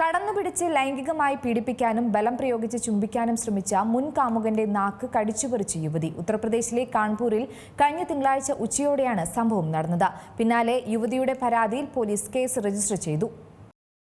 കടന്നുപിടിച്ച് ലൈംഗികമായി പീഡിപ്പിക്കാനും ബലം പ്രയോഗിച്ച് ചുംബിക്കാനും ശ്രമിച്ച മുൻ കാമുകന്റെ നാക്ക് കടിച്ചുപറിച്ച് യുവതി. ഉത്തർപ്രദേശിലെ കാൺപൂരിൽ കഴിഞ്ഞ തിങ്കളാഴ്ച ഉച്ചയോടെയാണ് സംഭവം നടന്നത്. പിന്നാലെ യുവതിയുടെ പരാതിയിൽ പോലീസ് കേസ് രജിസ്റ്റർ ചെയ്തു.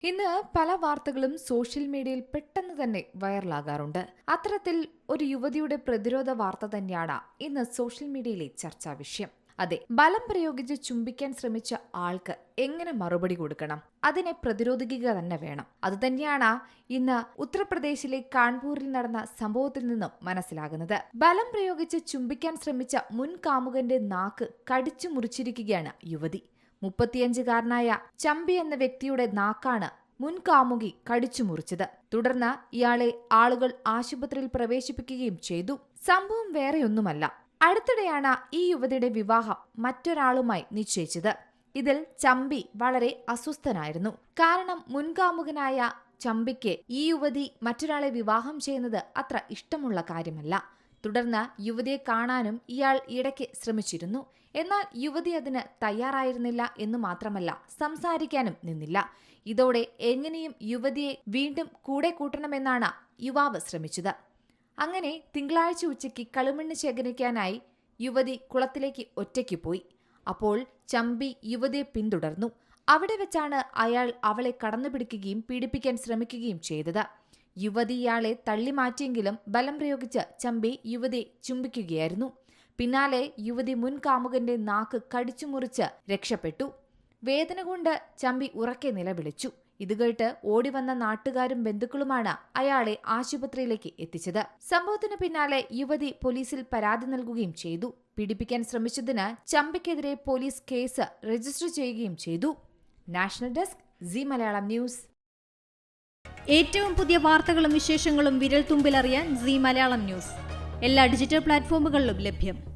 ഇന്ന് പല വാർത്തകളും സോഷ്യൽ മീഡിയയിൽ പെട്ടെന്ന് തന്നെ വൈറലാകാറുണ്ട്. അത്തരത്തിൽ ഒരു യുവതിയുടെ പ്രതിരോധ വാർത്ത തന്നെയാണ് ഇന്ന് സോഷ്യൽ മീഡിയയിലെ ചർച്ചാ വിഷയം. അതെ ബലം പ്രയോഗിച്ച് ചുംബിക്കാൻ ശ്രമിച്ച ആൾക്ക് എങ്ങനെ മറുപടി കൊടുക്കണം? അതിനെ പ്രതിരോധിക്കുക തന്നെ വേണം. അതുതന്നെയാണ് ഇന്ന് ഉത്തർപ്രദേശിലെ കാൺപൂരിൽ നടന്ന സംഭവത്തിൽ നിന്നും മനസ്സിലാകുന്നത്. ബലം പ്രയോഗിച്ച് ചുംബിക്കാൻ ശ്രമിച്ച മുൻ കാമുകന്റെ നാക്ക് കടിച്ചു മുറിച്ചിരിക്കുകയാണ് യുവതി. മുപ്പത്തിയഞ്ചുകാരനായ ചമ്പി എന്ന വ്യക്തിയുടെ നാക്കാണ് മുൻ കാമുകി കടിച്ചു മുറിച്ചത്. തുടർന്ന് ഇയാളെ ആളുകൾ ആശുപത്രിയിൽ പ്രവേശിപ്പിക്കുകയും ചെയ്തു. സംഭവം വേറെയൊന്നുമല്ല. അടുത്തിടെയാണ് ഈ യുവതിയുടെ വിവാഹം മറ്റൊരാളുമായി നിശ്ചയിച്ചത്. ഇതിൽ ചമ്പി വളരെ അസ്വസ്ഥനായിരുന്നു. കാരണം മുൻകാമുകനായ ചമ്പിക്ക് ഈ യുവതി മറ്റൊരാളെ വിവാഹം ചെയ്യുന്നത് അത്ര ഇഷ്ടമുള്ള കാര്യമല്ല. തുടർന്ന് യുവതിയെ കാണാനും ഇയാൾ ഇടയ്ക്ക് ശ്രമിച്ചിരുന്നു. എന്നാൽ യുവതി അതിന് തയ്യാറായിരുന്നില്ല എന്ന് മാത്രമല്ല സംസാരിക്കാനും നിന്നില്ല. ഇതോടെ എങ്ങനെയും യുവതിയെ വീണ്ടും കൂടെ കൂട്ടണമെന്നാണ് യുവാവ് ശ്രമിച്ചത്. അങ്ങനെ തിങ്കളാഴ്ച ഉച്ചയ്ക്ക് കളിമണ്ണ് ശേഖരിക്കാനായി യുവതി കുളത്തിലേക്ക് ഒറ്റയ്ക്ക് പോയി. അപ്പോൾ ചമ്പി യുവതിയെ പിന്തുടർന്നു. അവിടെ വെച്ചാണ് അയാൾ അവളെ കടന്നുപിടിക്കുകയും പീഡിപ്പിക്കാൻ ശ്രമിക്കുകയും ചെയ്തത്. യുവതി ഇയാളെ തള്ളി മാറ്റിയെങ്കിലും ബലം പ്രയോഗിച്ച് ചമ്പി യുവതിയെ ചുംബിക്കുകയായിരുന്നു. പിന്നാലെ യുവതി മുൻ കാമുകന്റെ നാക്ക് കടിച്ചു മുറിച്ച് രക്ഷപ്പെട്ടു. വേദന കൊണ്ട് ചമ്പി ഉറക്കെ നിലവിളിച്ചു. ഇത് കേട്ട് ഓടിവന്ന നാട്ടുകാരും ബന്ധുക്കളുമാണ് അയാളെ ആശുപത്രിയിലേക്ക് എത്തിച്ചത്. സംഭവത്തിന് പിന്നാലെ യുവതി പോലീസിൽ പരാതി നൽകുകയും ചെയ്തു. പീഡിപ്പിക്കാൻ ശ്രമിച്ചതിന് ചമ്പയ്ക്കെതിരെ പോലീസ് കേസ് രജിസ്റ്റർ ചെയ്യുകയും ചെയ്തു. National desk Zee Malayalam news. ഏറ്റവും പുതിയ വാർത്തകളും വിശേഷങ്ങളും വിരൽ തുമ്പിലറിയാൻ സി മലയാളം ന്യൂസ്. എല്ലാ ഡിജിറ്റൽ പ്ലാറ്റ്ഫോമുകളിലും ലഭ്യം.